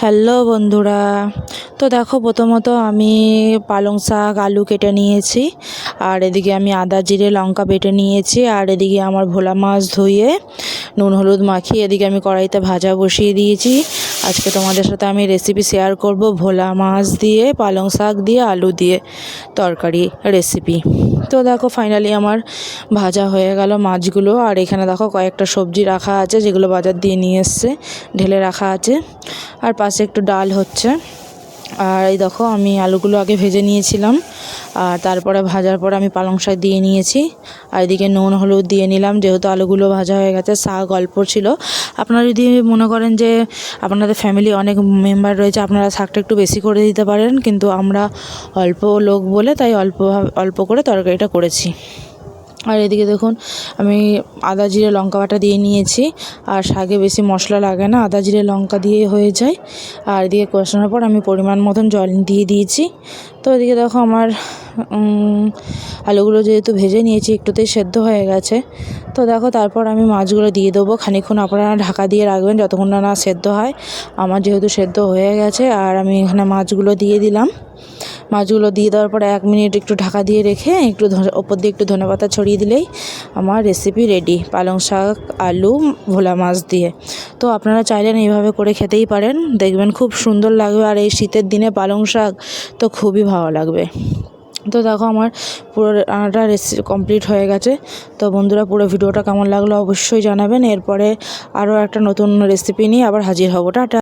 Hello বন্ধুরা তো দেখো, প্রথমত আমি পালং শাক, আলু কেটে নিয়েছি, আর এদিকে আমি আদা, জিরে, লঙ্কা বেটে নিয়েছি, আর এদিকে আমার ভোলা মাছ ধুয়ে নুন, হলুদ মাখিয়ে এদিকে আমি কড়াইতে ভাজা বসিয়ে দিয়েছি। আজকে তোমাদের সাথে আমি রেসিপি শেয়ার করব ভোলা মাছ দিয়ে, পালং শাক দিয়ে, আলু দিয়ে তরকারি রেসিপি তো দেখো ফাইনালি আমার ভাজা হয়ে গেল মাছগুলো, আর এখানে দেখো কয়েকটা সবজি রাখা আছে, যেগুলো বাজার দিয়ে নিয়ে এসছে, ঢেলে রাখা আছে, আর পাশে একটু ডাল হচ্ছে। আর এই দেখো, আমি আলুগুলো আগে ভেজে নিয়েছিলাম, আর তারপরে ভাজার পর আমি পালং শাক দিয়ে নিয়েছি, আর এদিকে নুন, হলুদ দিয়ে নিলাম, যেহেতু আলুগুলো ভাজা হয়ে গেছে, শাক অল্প ছিল। আপনারা যদি মনে করেন যে আপনাদের ফ্যামিলি অনেক মেম্বার রয়েছে, আপনারা শাকটা একটু বেশি করে দিতে পারেন, কিন্তু আমরা অল্প লোক বলে তাই অল্প অল্প করে তরকারিটা করেছি। আর এদিকে দেখুন, আমি আদা জিরে লঙ্কা বাটা দিয়ে নিয়েছি। আর শাকে বেশি মশলা লাগে না, আদা জিরে লঙ্কা দিয়ে হয়ে যায়। আর এদিকে কষানোর পর আমি পরিমাণ মতন জল দিয়ে দিয়েছি। তো এদিকে দেখো আমার আলুগুলো যেহেতু ভেজে নিয়েছি, একটুতেই সেদ্ধ হয়ে গেছে। তো দেখো, তারপর আমি মাছগুলো দিয়ে দেবো। খানিক্ষণ আপনারা ঢাকা দিয়ে রাখবেন, যতক্ষণ না সেদ্ধ হয়। আমার যেহেতু সেদ্ধ হয়ে গেছে, আর আমি এখানে মাছগুলো দিয়ে দিলাম। মাছগুলো দিয়ে দেওয়ার পরে এক মিনিট একটু ঢাকা দিয়ে রেখে একটু ওপর দিয়ে একটু ধনে পাতা ছড়িয়ে দিলেই আমার রেসিপি রেডি পালং শাক, আলু, ভোলা মাছ দিয়ে। তো আপনারা চাইলেন এইভাবে করে খেতেই পারেন। দেখবেন খুব সুন্দর লাগবে আর এই শীতের দিনে পালং শাক তো খুবই ভালো লাগবে। তো দেখো আমার পুরো রান্নাটা রেসিপি কমপ্লিট হয়ে গেছে। তো বন্ধুরা পুরো ভিডিওটা কেমন লাগল অবশ্যই জানাবেন। এরপরে আরও একটা নতুন রেসিপি নিয়ে আবার হাজির হব। টাটা।